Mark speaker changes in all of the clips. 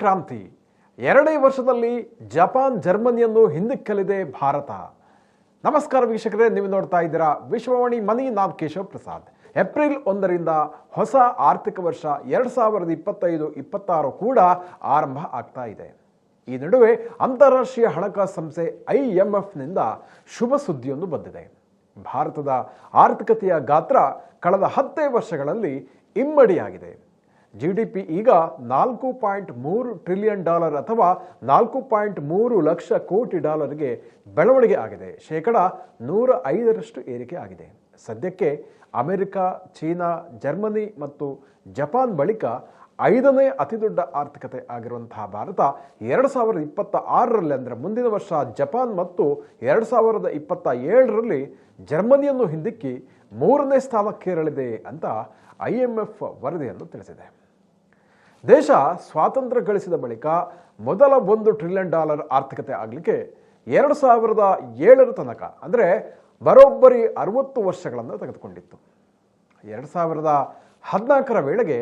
Speaker 1: ಕ್ರಾಂತಿ. ಎರಡೇ ವರ್ಷದಲ್ಲಿ ಜಪಾನ್, ಜರ್ಮನಿಯನ್ನು ಹಿಂದಿಕ್ಕಲಿದೆ ಭಾರತ. ನಮಸ್ಕಾರ ವೀಕ್ಷಕರೇ, ನೀವು ನೋಡ್ತಾ ಇದ್ದೀರಾ ವಿಶ್ವವಾಣಿ ಮನಿ ನಾಮ್ ಕೇಶವ್ ಪ್ರಸಾದ್. ಏಪ್ರಿಲ್ ಒಂದರಿಂದ ಹೊಸ ಆರ್ಥಿಕ ವರ್ಷ ಎರಡು ಸಾವಿರದ ಇಪ್ಪತ್ತೈದು, ಇಪ್ಪತ್ತಾರು ಕೂಡ ಆರಂಭ ಆಗ್ತಾ ಇದೆ. ಈ ನಡುವೆ ಅಂತಾರಾಷ್ಟ್ರೀಯ ಹಣಕಾಸು ಸಂಸ್ಥೆ ಐ ಎಂ ಎಫ್ನಿಂದ ಶುಭ ಸುದ್ದಿಯೊಂದು ಬಂದಿದೆ. ಭಾರತದ ಆರ್ಥಿಕತೆಯ ಗಾತ್ರ ಕಳೆದ ಹತ್ತೇ ವರ್ಷಗಳಲ್ಲಿ ಇಮ್ಮಡಿಯಾಗಿದೆ. ಜಿ ಡಿ ಪಿ ಈಗ ನಾಲ್ಕು ಪಾಯಿಂಟ್ ಮೂರು ಟ್ರಿಲಿಯನ್ ಡಾಲರ್ ಅಥವಾ ನಾಲ್ಕು ಪಾಯಿಂಟ್ ಮೂರು ಲಕ್ಷ ಕೋಟಿ ಡಾಲರ್ಗೆ ಬೆಳವಣಿಗೆ ಆಗಿದೆ. ಶೇಕಡ ನೂರ ಐದರಷ್ಟು ಏರಿಕೆ ಆಗಿದೆ. ಸದ್ಯಕ್ಕೆ ಅಮೆರಿಕ, ಚೀನಾ, ಜರ್ಮನಿ ಮತ್ತು ಜಪಾನ್ ಬಳಿಕ ಐದನೇ ಅತಿದೊಡ್ಡ ಆರ್ಥಿಕತೆ ಆಗಿರುವಂತಹ ಭಾರತ ಎರಡು ಸಾವಿರದ ಇಪ್ಪತ್ತ ಆರರಲ್ಲಿ ಅಂದರೆ ಮುಂದಿನ ವರ್ಷ ಜಪಾನ್ ಮತ್ತು ಎರಡು ಸಾವಿರದ ಇಪ್ಪತ್ತ ಏಳರಲ್ಲಿ ಜರ್ಮನಿಯನ್ನು ಹಿಂದಿಕ್ಕಿ ಮೂರನೇ ಸ್ಥಾನಕ್ಕೇರಲಿದೆ ಅಂತ ಐ ಎಂ ಎಫ್ ವರದಿಯನ್ನು ತಿಳಿಸಿದೆ. ದೇಶ ಸ್ವಾತಂತ್ರ್ಯ ಗಳಿಸಿದ ಬಳಿಕ ಮೊದಲ ಒಂದು ಟ್ರಿಲಿಯನ್ ಡಾಲರ್ ಆರ್ಥಿಕತೆ ಆಗಲಿಕ್ಕೆ ಎರಡು ಸಾವಿರದ ಏಳರ ತನಕ, ಅಂದರೆ ಬರೋಬ್ಬರಿ ಅರವತ್ತು ವರ್ಷಗಳನ್ನು ತೆಗೆದುಕೊಂಡಿತ್ತು. ಎರಡು ಸಾವಿರದ ಹದಿನಾಲ್ಕರ ವೇಳೆಗೆ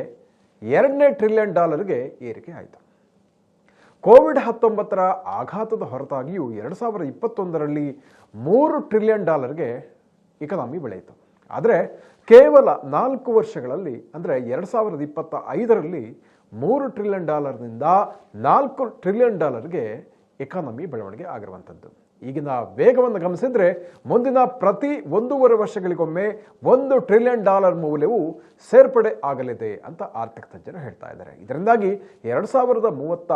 Speaker 1: ಎರಡನೇ ಟ್ರಿಲಿಯನ್ ಡಾಲರ್ಗೆ ಏರಿಕೆ ಆಯಿತು. ಕೋವಿಡ್ ಹತ್ತೊಂಬತ್ತರ ಆಘಾತದ ಹೊರತಾಗಿಯೂ ಎರಡು ಸಾವಿರದ ಇಪ್ಪತ್ತೊಂದರಲ್ಲಿ ಮೂರು ಟ್ರಿಲಿಯನ್ ಡಾಲರ್ಗೆ ಇಕನಾಮಿ ಬೆಳೆಯಿತು. ಆದರೆ ಕೇವಲ ನಾಲ್ಕು ವರ್ಷಗಳಲ್ಲಿ, ಅಂದರೆ ಎರಡು ಸಾವಿರದ ಇಪ್ಪತ್ತ ಐದರಲ್ಲಿ ಮೂರು ಟ್ರಿಲಿಯನ್ ಡಾಲರ್ನಿಂದ ನಾಲ್ಕು ಟ್ರಿಲಿಯನ್ ಡಾಲರ್ಗೆ ಎಕಾನಮಿ ಬೆಳವಣಿಗೆ ಆಗಿರುವಂಥದ್ದು. ಈಗಿನ ವೇಗವನ್ನು ಗಮನಿಸಿದರೆ ಮುಂದಿನ ಪ್ರತಿ ಒಂದೂವರೆ ವರ್ಷಗಳಿಗೊಮ್ಮೆ ಒಂದು ಟ್ರಿಲಿಯನ್ ಡಾಲರ್ ಮೌಲ್ಯವು ಸೇರ್ಪಡೆ ಆಗಲಿದೆ ಅಂತ ಆರ್ಥಿಕ ತಜ್ಞರು ಹೇಳ್ತಾ ಇದ್ದಾರೆ. ಇದರಿಂದಾಗಿ ಎರಡು ಸಾವಿರದ ಮೂವತ್ತ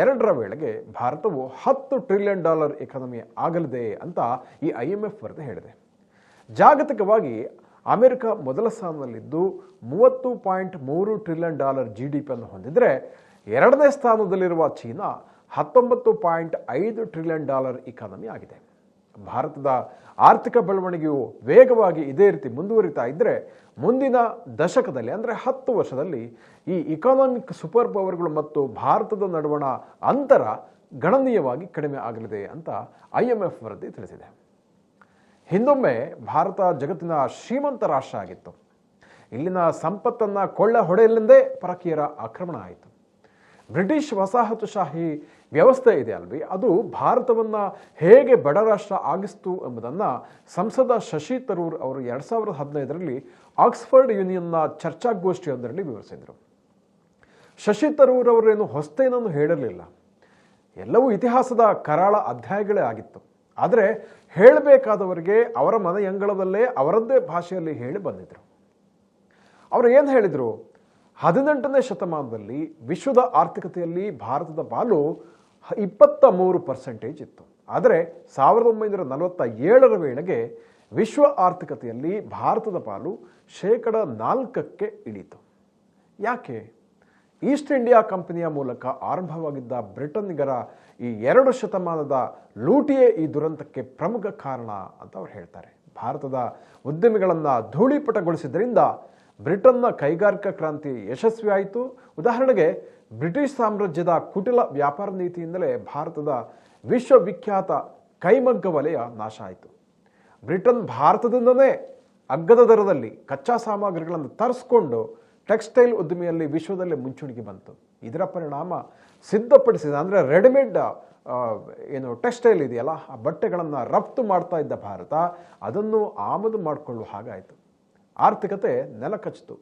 Speaker 1: ಎರಡರ ವೇಳೆಗೆ ಭಾರತವು ಹತ್ತು ಟ್ರಿಲಿಯನ್ ಡಾಲರ್ ಎಕಾನಮಿ ಆಗಲಿದೆ ಅಂತ ಈ ಐ ಎಂ ಎಫ್ ವರದಿ ಹೇಳಿದೆ. ಜಾಗತಿಕವಾಗಿ ಅಮೆರಿಕ ಮೊದಲ ಸ್ಥಾನದಲ್ಲಿದ್ದು ಮೂವತ್ತು ಪಾಯಿಂಟ್ ಮೂರು ಟ್ರಿಲಿಯನ್ ಡಾಲರ್ ಜಿ ಡಿ ಪಿಯನ್ನು ಹೊಂದಿದರೆ ಎರಡನೇ ಸ್ಥಾನದಲ್ಲಿರುವ ಚೀನಾ ಹತ್ತೊಂಬತ್ತು ಪಾಯಿಂಟ್ ಐದು ಟ್ರಿಲಿಯನ್ ಡಾಲರ್ ಇಕಾನಮಿ ಆಗಿದೆ. ಭಾರತದ ಆರ್ಥಿಕ ಬೆಳವಣಿಗೆಯು ವೇಗವಾಗಿ ಇದೇ ರೀತಿ ಮುಂದುವರಿತಾ ಇದ್ದರೆ ಮುಂದಿನ ದಶಕದಲ್ಲಿ ಅಂದರೆ ಹತ್ತು ವರ್ಷದಲ್ಲಿ ಈ ಇಕಾನಮಿಕ್ ಸೂಪರ್ ಪವರ್ಗಳು ಮತ್ತು ಭಾರತದ ನಡುವಣ ಅಂತರ ಗಣನೀಯವಾಗಿ ಕಡಿಮೆ ಆಗಲಿದೆ ಅಂತ ಐ ಎಂ ಎಫ್ ವರದಿ ತಿಳಿಸಿದೆ. ಹಿಂದೊಮ್ಮೆ ಭಾರತ ಜಗತ್ತಿನ ಶ್ರೀಮಂತ ರಾಷ್ಟ್ರ ಆಗಿತ್ತು. ಇಲ್ಲಿನ ಸಂಪತ್ತನ್ನು ಕೊಳ್ಳ ಹೊಡೆಯಲೆಂದೇ ಪರಕೀಯರ ಆಕ್ರಮಣ ಆಯಿತು. ಬ್ರಿಟಿಷ್ ವಸಾಹತುಶಾಹಿ ವ್ಯವಸ್ಥೆ ಇದೆ ಅಲ್ವಿ ಅದು ಭಾರತವನ್ನು ಹೇಗೆ ಬಡ ರಾಷ್ಟ್ರ ಆಗಿಸ್ತು ಎಂಬುದನ್ನು ಸಂಸದ ಶಶಿ ತರೂರ್ ಅವರು ಎರಡು ಸಾವಿರದ ಹದಿನೈದರಲ್ಲಿ ಆಕ್ಸ್ಫರ್ಡ್ ಯೂನಿಯನ್ನ ಚರ್ಚಾಗೋಷ್ಠಿಯೊಂದರಲ್ಲಿ ವಿವರಿಸಿದರು. ಶಶಿ ತರೂರ್ ಅವರೇನು ಹೊಸ್ತೇನನ್ನು ಹೇಳಿರಲಿಲ್ಲ ಎಲ್ಲವೂ ಇತಿಹಾಸದ ಕರಾಳ ಅಧ್ಯಾಯಗಳೇ ಆಗಿತ್ತು. ಆದರೆ ಹೇಳಬೇಕಾದವರಿಗೆ ಅವರ ಮನೆಯಂಗಳದಲ್ಲೇ ಅವರದ್ದೇ ಭಾಷೆಯಲ್ಲಿ ಹೇಳಿ ಬಂದಿದ್ದರು ಅವರು ಏನು ಹೇಳಿದರು? ಹದಿನೆಂಟನೇ ಶತಮಾನದಲ್ಲಿ ವಿಶ್ವದ ಆರ್ಥಿಕತೆಯಲ್ಲಿ ಭಾರತದ ಪಾಲು ಇಪ್ಪತ್ತ ಮೂರು ಪರ್ಸೆಂಟೇಜ್ ಇತ್ತು. ಆದರೆ ಸಾವಿರದ ಒಂಬೈನೂರ ನಲವತ್ತ ಏಳರ ವೇಳೆಗೆ ವಿಶ್ವ ಆರ್ಥಿಕತೆಯಲ್ಲಿ ಭಾರತದ ಪಾಲು ಶೇಕಡ ನಾಲ್ಕಕ್ಕೆ ಇಳಿತು ಯಾಕೆ? ಈಸ್ಟ್ ಇಂಡಿಯಾ ಕಂಪನಿಯ ಮೂಲಕ ಆರಂಭವಾಗಿದ್ದ ಬ್ರಿಟನ್ಗರ ಈ ಎರಡು ಶತಮಾನದ ಲೂಟಿಯೇ ಈ ದುರಂತಕ್ಕೆ ಪ್ರಮುಖ ಕಾರಣ ಅಂತ ಅವ್ರು ಹೇಳ್ತಾರೆ. ಭಾರತದ ಉದ್ಯಮಿಗಳನ್ನು ಧೂಳಿಪಟಗೊಳಿಸಿದ್ರಿಂದ ಬ್ರಿಟನ್ನ ಕೈಗಾರಿಕಾ ಕ್ರಾಂತಿ ಯಶಸ್ವಿಯಾಯಿತು. ಉದಾಹರಣೆಗೆ ಬ್ರಿಟಿಷ್ ಸಾಮ್ರಾಜ್ಯದ ಕುಟಿಲ ವ್ಯಾಪಾರ ನೀತಿಯಿಂದಲೇ ಭಾರತದ ವಿಶ್ವವಿಖ್ಯಾತ ಕೈಮಗ್ಗ ವಲಯ ನಾಶ ಆಯಿತು. ಬ್ರಿಟನ್ ಭಾರತದಿಂದನೇ ಅಗ್ಗದ ದರದಲ್ಲಿ ಕಚ್ಚಾ ಸಾಮಗ್ರಿಗಳನ್ನು ತರಿಸ್ಕೊಂಡು ಟೆಕ್ಸ್ಟೈಲ್ ಉದ್ದಿಮೆಯಲ್ಲಿ ವಿಶ್ವದಲ್ಲೇ ಮುಂಚೂಣಿಗೆ ಬಂತು. ಇದರ ಪರಿಣಾಮ ಸಿದ್ಧಪಡಿಸಿದ ಅಂದರೆ ರೆಡಿಮೇಡ್ ಏನು ಟೆಕ್ಸ್ಟೈಲ್ ಇದೆಯಲ್ಲ, ಆ ಬಟ್ಟೆಗಳನ್ನು ರಫ್ತು ಮಾಡ್ತಾ ಇದ್ದ ಭಾರತ ಅದನ್ನು ಆಮದು ಮಾಡಿಕೊಳ್ಳುವ ಹಾಗಾಯಿತು. ಆರ್ಥಿಕತೆ ನೆಲಕಚ್ಚಿತು.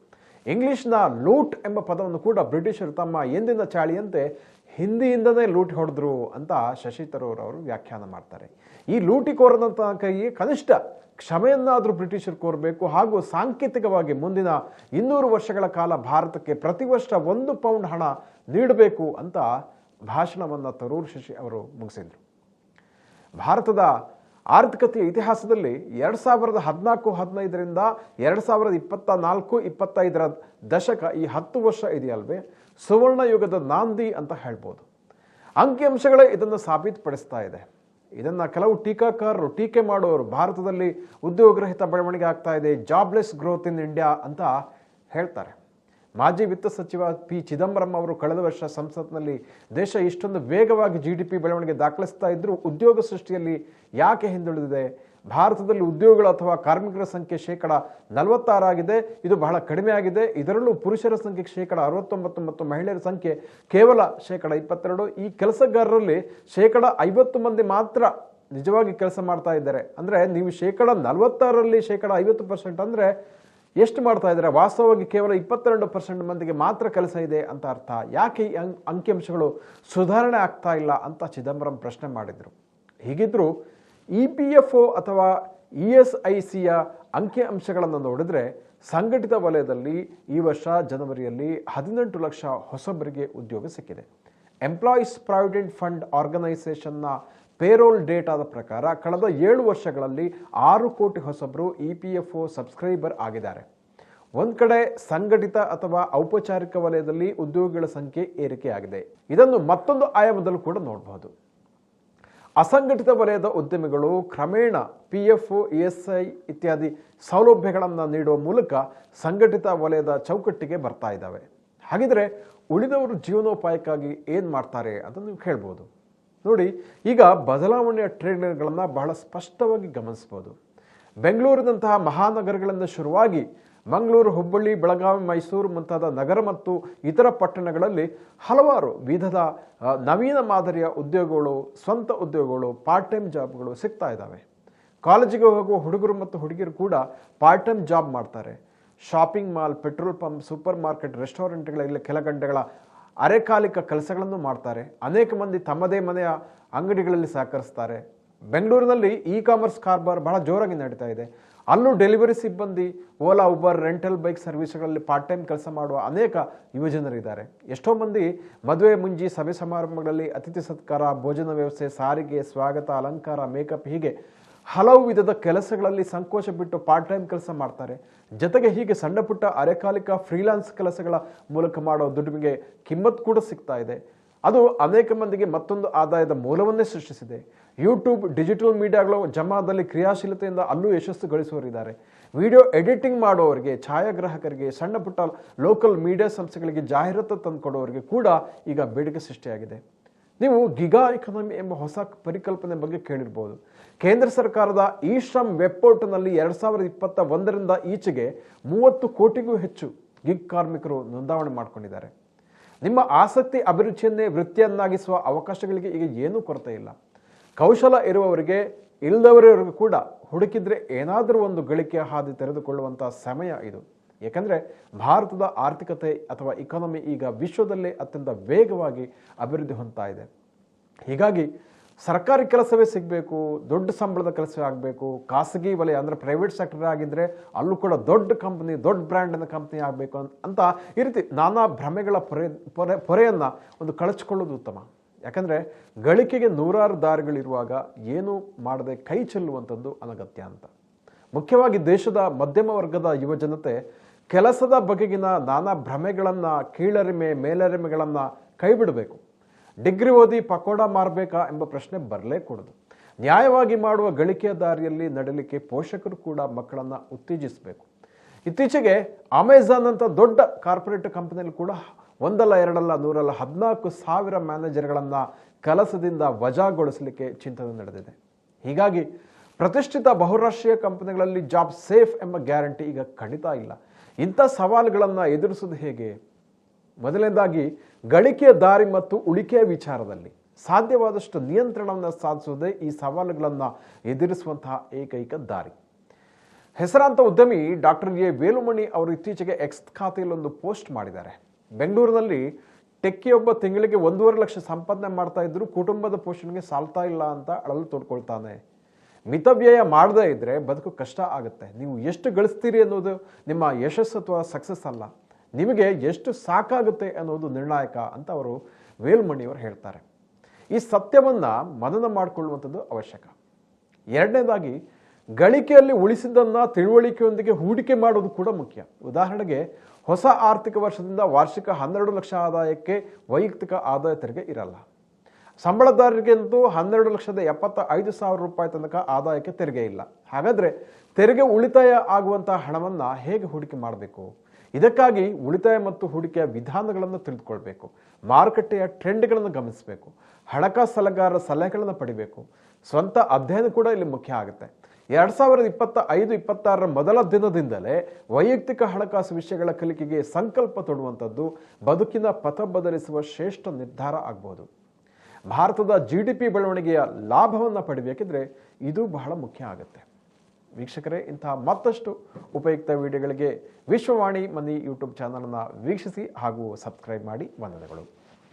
Speaker 1: ಇಂಗ್ಲಿಷ್ನ ಲೂಟ್ ಎಂಬ ಪದವನ್ನು ಕೂಡ ಬ್ರಿಟಿಷರು ತಮ್ಮ ಎಂದಿನ ಚಾಳಿಯಂತೆ ಹಿಂದಿಯಿಂದನೇ ಲೂಟಿ ಹೊಡೆದ್ರು ಅಂತ ಶಶಿ ತರೂರ್ ಅವರು ವ್ಯಾಖ್ಯಾನ ಮಾಡ್ತಾರೆ. ಈ ಲೂಟಿ ಕೋರದಂತಹ ಕೈಗೆ ಕನಿಷ್ಠ ಕ್ಷಮೆಯನ್ನಾದರೂ ಬ್ರಿಟಿಷರು ಕೋರಬೇಕು ಹಾಗೂ ಸಾಂಕೇತಿಕವಾಗಿ ಮುಂದಿನ ಇನ್ನೂರು ವರ್ಷಗಳ ಕಾಲ ಭಾರತಕ್ಕೆ ಪ್ರತಿ ವರ್ಷ ಒಂದು ಪೌಂಡ್ ಹಣ ನೀಡಬೇಕು ಅಂತ ಭಾಷಣವನ್ನು ತರೂರ್ ಶಶಿ ಅವರು ಮುಗಿಸಿದರು. ಭಾರತದ ಆರ್ಥಿಕತೆಯ ಇತಿಹಾಸದಲ್ಲಿ ಎರಡು ಸಾವಿರದ ಹದಿನಾಲ್ಕು, ಹದಿನೈದರಿಂದ ಎರಡು ಸಾವಿರದ ಇಪ್ಪತ್ತ ನಾಲ್ಕು, ಇಪ್ಪತ್ತೈದರ ದಶಕ ಈ ಹತ್ತು ವರ್ಷ ಇದೆಯಲ್ವೇ? ಸುವರ್ಣ ಯುಗದ ನಾಂದಿ ಅಂತ ಹೇಳ್ಬೋದು. ಅಂಕಿಅಂಶಗಳೇ ಇದನ್ನು ಸಾಬೀತುಪಡಿಸ್ತಾ ಇದೆ. ಇದನ್ನು ಕೆಲವು ಟೀಕಾಕಾರರು, ಟೀಕೆ ಮಾಡೋರು ಭಾರತದಲ್ಲಿ ಉದ್ಯೋಗರಹಿತ ಬೆಳವಣಿಗೆ ಆಗ್ತಾ ಇದೆ. ಜಾಬ್ಲೆಸ್ ಗ್ರೋತ್ ಇನ್ ಇಂಡಿಯಾ ಅಂತ ಹೇಳ್ತಾರೆ. ಮಾಜಿ ವಿತ್ತ ಸಚಿವ ಪಿ ಚಿದಂಬರಂ ಅವರು ಕಳೆದ ವರ್ಷ ಸಂಸತ್ನಲ್ಲಿ ದೇಶ ಇಷ್ಟೊಂದು ವೇಗವಾಗಿ ಜಿ ಡಿ ಪಿ ಬೆಳವಣಿಗೆ ದಾಖಲಿಸ್ತಾ ಇದ್ದರೂ ಉದ್ಯೋಗ ಸೃಷ್ಟಿಯಲ್ಲಿ ಯಾಕೆ ಹಿಂದುಳಿದಿದೆ? ಭಾರತದಲ್ಲಿ ಉದ್ಯೋಗಗಳು ಅಥವಾ ಕಾರ್ಮಿಕರ ಸಂಖ್ಯೆ ಶೇಕಡ ನಲವತ್ತಾರಾಗಿದೆ ಇದು ಬಹಳ ಕಡಿಮೆ ಆಗಿದೆ. ಇದರಲ್ಲೂ ಪುರುಷರ ಸಂಖ್ಯೆ ಶೇಕಡ ಅರವತ್ತೊಂಬತ್ತು ಮತ್ತು ಮಹಿಳೆಯರ ಸಂಖ್ಯೆ ಕೇವಲ ಶೇಕಡ ಇಪ್ಪತ್ತೆರಡು. ಈ ಕೆಲಸಗಾರರಲ್ಲಿ ಶೇಕಡ ಐವತ್ತು ಮಂದಿ ಮಾತ್ರ ನಿಜವಾಗಿ ಕೆಲಸ ಮಾಡ್ತಾ ಇದ್ದಾರೆ. ಅಂದರೆ ನೀವು ಶೇಕಡ ನಲವತ್ತಾರರಲ್ಲಿ ಶೇಕಡ ಐವತ್ತು ಪರ್ಸೆಂಟ್ ಅಂದರೆ ಎಷ್ಟು ಮಾಡ್ತಾ ಇದ್ದಾರೆ? ವಾಸ್ತವವಾಗಿ ಕೇವಲ ಇಪ್ಪತ್ತೆರಡು ಪರ್ಸೆಂಟ್ ಮಂದಿಗೆ ಮಾತ್ರ ಕೆಲಸ ಇದೆ ಅಂತ ಅರ್ಥ. ಯಾಕೆ ಈ ಅಂಕಿಅಂಶಗಳು ಸುಧಾರಣೆ ಆಗ್ತಾ ಇಲ್ಲ ಅಂತ ಚಿದಂಬರಂ ಪ್ರಶ್ನೆ ಮಾಡಿದರು. ಹೀಗಿದ್ದರೂ ಇ ಪಿ ಎಫ್ ಒ ಅಥವಾ ಇ ಎಸ್ ಐ ಸಿಯ ಅಂಕಿಅಂಶಗಳನ್ನು ನೋಡಿದರೆ ಸಂಘಟಿತ ವಲಯದಲ್ಲಿ ಈ ವರ್ಷ ಜನವರಿಯಲ್ಲಿ ಹದಿನೆಂಟು ಲಕ್ಷ ಹೊಸಬರಿಗೆ ಉದ್ಯೋಗ ಸಿಕ್ಕಿದೆ. ಎಂಪ್ಲಾಯೀಸ್ ಪ್ರಾವಿಡೆಂಟ್ ಫಂಡ್ ಆರ್ಗನೈಸೇಷನ್ನ ಪೇರೋಲ್ ಡೇಟಾದ ಪ್ರಕಾರ ಕಳೆದ ಏಳು ವರ್ಷಗಳಲ್ಲಿ ಆರು ಕೋಟಿ ಹೊಸಬರು E P F O subscriber ಆಗಿದ್ದಾರೆ. ಒಂದು ಕಡೆ ಸಂಘಟಿತ ಅಥವಾ ಔಪಚಾರಿಕ ವಲಯದಲ್ಲಿ ಉದ್ಯೋಗಿಗಳ ಸಂಖ್ಯೆ ಏರಿಕೆಯಾಗಿದೆ. ಇದನ್ನು ಮತ್ತೊಂದು ಆಯಾಮದಲ್ಲೂ ಕೂಡ ನೋಡಬಹುದು. ಅಸಂಘಟಿತ ವಲಯದ ಉದ್ಯಮಿಗಳು ಕ್ರಮೇಣ P F E S I ಇತ್ಯಾದಿ ಸೌಲಭ್ಯಗಳನ್ನು ನೀಡುವ ಮೂಲಕ ಸಂಘಟಿತ ವಲಯದ ಚೌಕಟ್ಟಿಗೆ ಬರ್ತಾ ಇದ್ದಾವೆ. ಹಾಗಿದ್ರೆ ಉಳಿದವರು ಜೀವನೋಪಾಯಕ್ಕಾಗಿ ಏನು ಮಾಡ್ತಾರೆ ಅಂತ ನೀವು ಕೇಳ್ಬೋದು. ನೋಡಿ, ಈಗ ಬದಲಾವಣೆಯ ಟ್ರೆಂಡ್ಗಳನ್ನು ಬಹಳ ಸ್ಪಷ್ಟವಾಗಿ ಗಮನಿಸ್ಬೋದು. ಬೆಂಗಳೂರಿನಂತಹ ಮಹಾನಗರಗಳಿಂದ ಶುರುವಾಗಿ ಮಂಗಳೂರು, ಹುಬ್ಬಳ್ಳಿ, ಬೆಳಗಾವಿ, ಮೈಸೂರು ಮುಂತಾದ ನಗರ ಮತ್ತು ಇತರ ಪಟ್ಟಣಗಳಲ್ಲಿ ಹಲವಾರು ವಿಧದ ನವೀನ ಮಾದರಿಯ ಉದ್ಯೋಗಗಳು, ಸ್ವಂತ ಉದ್ಯೋಗಗಳು ಪಾರ್ಟ್ ಟೈಮ್ ಜಾಬ್ಗಳು ಸಿಗ್ತಾ ಇದ್ದಾವೆ. ಕಾಲೇಜಿಗೆ ಹೋಗುವ ಹುಡುಗರು ಮತ್ತು ಹುಡುಗಿಯರು ಕೂಡ ಪಾರ್ಟ್ ಟೈಮ್ ಜಾಬ್ ಮಾಡ್ತಾರೆ. Shopping mall petrol pump super market ರೆಸ್ಟೋರೆಂಟ್ಗಳಲ್ಲಿ ಕೆಲ ಗಂಟೆಗಳ ಅರೆಕಾಲಿಕ ಕೆಲಸಗಳನ್ನು ಮಾಡ್ತಾರೆ. ಅನೇಕ ಮಂದಿ ತಮ್ಮದೇ ಮನೆಯ ಅಂಗಡಿಗಳಲ್ಲಿ ಸಹಕರಿಸ್ತಾರೆ. ಬೆಂಗಳೂರಿನಲ್ಲಿ ಇ ಕಾಮರ್ಸ್ ಕಾರ್ಬಾರ್ ಬಹಳ ಜೋರಾಗಿ ನಡೀತಾ ಇದೆ. ಅಲ್ಲೂ ಡೆಲಿವರಿ ಸಿಬ್ಬಂದಿ, ಓಲಾ, ಉಬರ್, ರೆಂಟಲ್ ಬೈಕ್ ಸರ್ವಿಸ್ಗಳಲ್ಲಿ ಪಾರ್ಟ್ ಟೈಮ್ ಕೆಲಸ ಮಾಡುವ ಅನೇಕ ಯುವಜನರಿದ್ದಾರೆ. ಎಷ್ಟೋ ಮಂದಿ ಮದುವೆ ಮುಂಜಿ ಸಭೆ ಸಮಾರಂಭಗಳಲ್ಲಿ ಅತಿಥಿ ಸತ್ಕಾರ, ಭೋಜನ ವ್ಯವಸ್ಥೆ, ಸಾರಿಗೆ, ಸ್ವಾಗತ, ಅಲಂಕಾರ, ಮೇಕಪ್ ಹೀಗೆ ಹಲವು ವಿಧದ ಕೆಲಸಗಳಲ್ಲಿ ಸಂಕೋಚ ಬಿಟ್ಟು ಪಾರ್ಟ್ ಟೈಮ್ ಕೆಲಸ ಮಾಡ್ತಾರೆ. ಜೊತೆಗೆ ಹೀಗೆ ಸಣ್ಣ ಪುಟ್ಟ ಅರೆಕಾಲಿಕ ಫ್ರೀಲಾನ್ಸ್ ಕೆಲಸಗಳ ಮೂಲಕ ಮಾಡೋ ದುಡಿಮೆಗೆ ಕಿಮ್ಮತ್ ಕೂಡ ಸಿಗ್ತಾ ಇದೆ. ಅದು ಅನೇಕ ಮಂದಿಗೆ ಮತ್ತೊಂದು ಆದಾಯದ ಮೂಲವನ್ನೇ ಸೃಷ್ಟಿಸಿದೆ. ಯೂಟ್ಯೂಬ್ ಡಿಜಿಟಲ್ ಮೀಡಿಯಾಗಳು ಜಮಾದಲ್ಲಿ ಕ್ರಿಯಾಶೀಲತೆಯಿಂದ ಅಲ್ಲೂ ಯಶಸ್ಸು ಗಳಿಸುವವರಿದ್ದಾರೆ. ವಿಡಿಯೋ ಎಡಿಟಿಂಗ್ ಮಾಡುವವರಿಗೆ, ಛಾಯಾಗ್ರಾಹಕರಿಗೆ, ಸಣ್ಣ ಪುಟ್ಟ ಲೋಕಲ್ ಮೀಡಿಯಾ ಸಂಸ್ಥೆಗಳಿಗೆ ಜಾಹೀರಾತು ತಂದುಕೊಡೋರಿಗೆ ಕೂಡ ಈಗ ಬೇಡಿಕೆ ಸೃಷ್ಟಿಯಾಗಿದೆ. ನೀವು ಗಿಗಾ ಎಕಾನಮಿ ಎಂಬ ಹೊಸ ಪರಿಕಲ್ಪನೆ ಬಗ್ಗೆ ಕೇಳಿರ್ಬೋದು. ಕೇಂದ್ರ ಸರ್ಕಾರದ ಇ ಶ್ರಮ್ ವೆಬ್ ಪೋರ್ಟಲ್ನಲ್ಲಿ ಎರಡು ಸಾವಿರದ ಇಪ್ಪತ್ತ ಒಂದರಿಂದ ಈಚೆಗೆ ಮೂವತ್ತು ಕೋಟಿಗೂ ಹೆಚ್ಚು ಗಿಗ್ ಕಾರ್ಮಿಕರು ನೋಂದಾವಣೆ ಮಾಡಿಕೊಂಡಿದ್ದಾರೆ. ನಿಮ್ಮ ಆಸಕ್ತಿ ಅಭಿರುಚಿಯನ್ನೇ ವೃತ್ತಿಯನ್ನಾಗಿಸುವ ಅವಕಾಶಗಳಿಗೆ ಈಗ ಏನೂ ಕೊರತೆ ಇಲ್ಲ. ಕೌಶಲ ಇರುವವರಿಗೆ, ಇಲ್ಲದವರಿಗೂ ಕೂಡ ಹುಡುಕಿದ್ರೆ ಏನಾದರೂ ಒಂದು ಗಳಿಕೆಯ ಹಾದಿ ತೆರೆದುಕೊಳ್ಳುವಂಥ ಸಮಯ ಇದು. ಏಕೆಂದರೆ ಭಾರತದ ಆರ್ಥಿಕತೆ ಅಥವಾ ಇಕಾನಮಿ ಈಗ ವಿಶ್ವದಲ್ಲೇ ಅತ್ಯಂತ ವೇಗವಾಗಿ ಅಭಿವೃದ್ಧಿ ಹೊಂದ್ತಾ ಇದೆ. ಹೀಗಾಗಿ ಸರ್ಕಾರಿ ಕೆಲಸವೇ ಸಿಗಬೇಕು, ದೊಡ್ಡ ಸಂಬಳದ ಕೆಲಸ ಆಗಬೇಕು. ಖಾಸಗಿ ವಲಯ ಅಂದರೆ ಪ್ರೈವೇಟ್ ಸೆಕ್ಟರ್ ಆಗಿದ್ದರೆ ಅಲ್ಲೂ ಕೂಡ ದೊಡ್ಡ ಕಂಪ್ನಿ ದೊಡ್ಡ ಬ್ರ್ಯಾಂಡಿನ ಕಂಪ್ನಿ ಆಗಬೇಕು ಅಂತ ಈ ರೀತಿ ನಾನಾ ಭ್ರಮೆಗಳ ಪೊರೆ ಪೊರೆ, ಪೊರೆಯನ್ನು ಒಂದು ಕಳಚಿಕೊಳ್ಳೋದು ಉತ್ತಮ. ಯಾಕಂದರೆ ಗಳಿಕೆಗೆ ನೂರಾರು ದಾರಿಗಳಿರುವಾಗ ಏನೂ ಮಾಡದೆ ಕೈ ಚೆಲ್ಲುವಂಥದ್ದು ಅನಗತ್ಯ ಅಂತ. ಮುಖ್ಯವಾಗಿ ದೇಶದ ಮಧ್ಯಮ ವರ್ಗದ ಯುವಜನತೆ ಕೆಲಸದ ಬಗೆಗಿನ ನಾನಾ ಭ್ರಮೆಗಳನ್ನು, ಕೀಳರಿಮೆ, ಮೇಲರಿಮೆಗಳನ್ನು ಕೈಬಿಡಬೇಕು. ಡಿಗ್ರಿ ಓದಿ ಪಕೋಡ ಮಾರಬೇಕಾ ಎಂಬ ಪ್ರಶ್ನೆ ಬರಲೇ ಕೂಡದು ನ್ಯಾಯವಾಗಿ ಮಾಡುವ ಗಳಿಕೆಯ ದಾರಿಯಲ್ಲಿ ನಡಲಿಕ್ಕೆ ಪೋಷಕರು ಕೂಡ ಮಕ್ಕಳನ್ನು ಉತ್ತೇಜಿಸಬೇಕು. ಇತ್ತೀಚೆಗೆ ಅಮೆಝಾನ್ ಅಂತ ದೊಡ್ಡ ಕಾರ್ಪೊರೇಟ್ ಕಂಪನಿಯಲ್ಲಿ ಕೂಡ ಒಂದಲ್ಲ, ಎರಡಲ್ಲ, ನೂರಲ್ಲ, ಹದಿನಾಲ್ಕು ಸಾವಿರ ಮ್ಯಾನೇಜರ್ಗಳನ್ನು ಕೆಲಸದಿಂದ ವಜಾಗೊಳಿಸಲಿಕ್ಕೆ ಚಿಂತನೆ ನಡೆದಿದೆ. ಹೀಗಾಗಿ ಪ್ರತಿಷ್ಠಿತ ಬಹುರಾಷ್ಟ್ರೀಯ ಕಂಪನಿಗಳಲ್ಲಿ ಜಾಬ್ ಸೇಫ್ ಎಂಬ ಗ್ಯಾರಂಟಿ ಈಗ ಖಂಡಿತ ಇಲ್ಲ. ಇಂಥ ಸವಾಲುಗಳನ್ನು ಎದುರಿಸೋದು ಹೇಗೆ? ಮೊದಲನೇದಾಗಿ ಗಳಿಕೆಯ ದಾರಿ ಮತ್ತು ಉಳಿಕೆಯ ವಿಚಾರದಲ್ಲಿ ಸಾಧ್ಯವಾದಷ್ಟು ನಿಯಂತ್ರಣವನ್ನು ಸಾಧಿಸುವುದೇ ಈ ಸವಾಲುಗಳನ್ನು ಎದುರಿಸುವಂತಹ ಏಕೈಕ ದಾರಿ. ಹೆಸರಾಂತ ಉದ್ಯಮಿ ಡಾಕ್ಟರ್ ಎ. ವೇಲುಮಣಿ ಅವರು ಇತ್ತೀಚೆಗೆ ಎಕ್ಸ್ ಖಾತೆಯಲ್ಲಿ ಒಂದು ಪೋಸ್ಟ್ ಮಾಡಿದ್ದಾರೆ. ಬೆಂಗಳೂರಿನಲ್ಲಿ ಟೆಕ್ಕಿಯೊಬ್ಬ ತಿಂಗಳಿಗೆ ಒಂದೂವರೆ ಲಕ್ಷ ಸಂಪಾದನೆ ಮಾಡ್ತಾ ಇದ್ದರೂ ಕುಟುಂಬದ ಪೋಷಣೆಗೆ ಸಾಲ್ತಾ ಇಲ್ಲ ಅಂತ ಅಳಲು ತೋಡ್ಕೊಳ್ತಾನೆ. ಮಿತವ್ಯಯ ಮಾಡದೇ ಇದ್ದರೆ ಬದುಕು ಕಷ್ಟ ಆಗುತ್ತೆ. ನೀವು ಎಷ್ಟು ಗಳಿಸ್ತೀರಿ ಅನ್ನೋದು ನಿಮ್ಮ ಯಶಸ್ಸು ಅಥವಾ ಸಕ್ಸಸ್ ಅಲ್ಲ. ನಿಮಗೆ ಎಷ್ಟು ಸಾಕಾಗುತ್ತೆ ಅನ್ನೋದು ನಿರ್ಣಾಯಕ ಅಂತ ಅವರು ವೇಲ್ಮಣಿಯವರು ಹೇಳ್ತಾರೆ. ಈ ಸತ್ಯವನ್ನು ಮನನ ಮಾಡಿಕೊಳ್ಳುವಂಥದ್ದು ಅವಶ್ಯಕ. ಎರಡನೇದಾಗಿ, ಗಳಿಕೆಯಲ್ಲಿ ಉಳಿಸಿದ್ದನ್ನು ತಿಳುವಳಿಕೆಯೊಂದಿಗೆ ಹೂಡಿಕೆ ಮಾಡೋದು ಕೂಡ ಮುಖ್ಯ. ಉದಾಹರಣೆಗೆ, ಹೊಸ ಆರ್ಥಿಕ ವರ್ಷದಿಂದ ವಾರ್ಷಿಕ ಹನ್ನೆರಡು ಲಕ್ಷ ಆದಾಯಕ್ಕೆ ವೈಯಕ್ತಿಕ ಆದಾಯ ತೆರಿಗೆ ಇರಲ್ಲ. ಸಂಬಳದಾರರಿಗಂತೂ ಹನ್ನೆರಡು ಲಕ್ಷದ ಎಪ್ಪತ್ತ ಐದು ಸಾವಿರ ರೂಪಾಯಿ ತನಕ ಆದಾಯಕ್ಕೆ ತೆರಿಗೆ ಇಲ್ಲ. ಹಾಗಾದರೆ ತೆರಿಗೆ ಉಳಿತಾಯ ಆಗುವಂತಹ ಹಣವನ್ನು ಹೇಗೆ ಹೂಡಿಕೆ ಮಾಡಬೇಕು? ಇದಕ್ಕಾಗಿ ಉಳಿತಾಯ ಮತ್ತು ಹೂಡಿಕೆಯ ವಿಧಾನಗಳನ್ನು ತಿಳಿದುಕೊಳ್ಬೇಕು. ಮಾರುಕಟ್ಟೆಯ ಟ್ರೆಂಡ್ಗಳನ್ನು ಗಮನಿಸಬೇಕು. ಹಣಕಾಸು ಸಲಹೆಗಾರರ ಸಲಹೆಗಳನ್ನು ಪಡಿಬೇಕು. ಸ್ವಂತ ಅಧ್ಯಯನ ಕೂಡ ಇಲ್ಲಿ ಮುಖ್ಯ ಆಗುತ್ತೆ. ಎರಡು ಸಾವಿರದ ಇಪ್ಪತ್ತ ಐದು ಇಪ್ಪತ್ತಾರರ ಮೊದಲ ದಿನದಿಂದಲೇ ವೈಯಕ್ತಿಕ ಹಣಕಾಸು ವಿಷಯಗಳ ಕಲಿಕೆಗೆ ಸಂಕಲ್ಪ ತೊಡುವಂಥದ್ದು ಬದುಕಿನ ಪಥ ಬದಲಿಸುವ ಶ್ರೇಷ್ಠ ನಿರ್ಧಾರ ಆಗ್ಬೋದು. ಭಾರತದ ಜಿ ಡಿ ಪಿ ಬೆಳವಣಿಗೆಯ ಲಾಭವನ್ನು ಪಡಿಬೇಕಿದ್ರೆ ಇದು ಬಹಳ ಮುಖ್ಯ ಆಗುತ್ತೆ. ವೀಕ್ಷಕರೇ ಇಂತಹ ಮತ್ತಷ್ಟು ಉಪಯುಕ್ತ ವಿಡಿಯೋಗಳಿಗೆ ವಿಶ್ವವಾಣಿ ಮನಿ ಯೂಟ್ಯೂಬ್ ಚಾನಲನ್ನು ವೀಕ್ಷಿಸಿ ಹಾಗೂ ಸಬ್ಸ್ಕ್ರೈಬ್ ಮಾಡಿ ವಂದನೆಗಳು.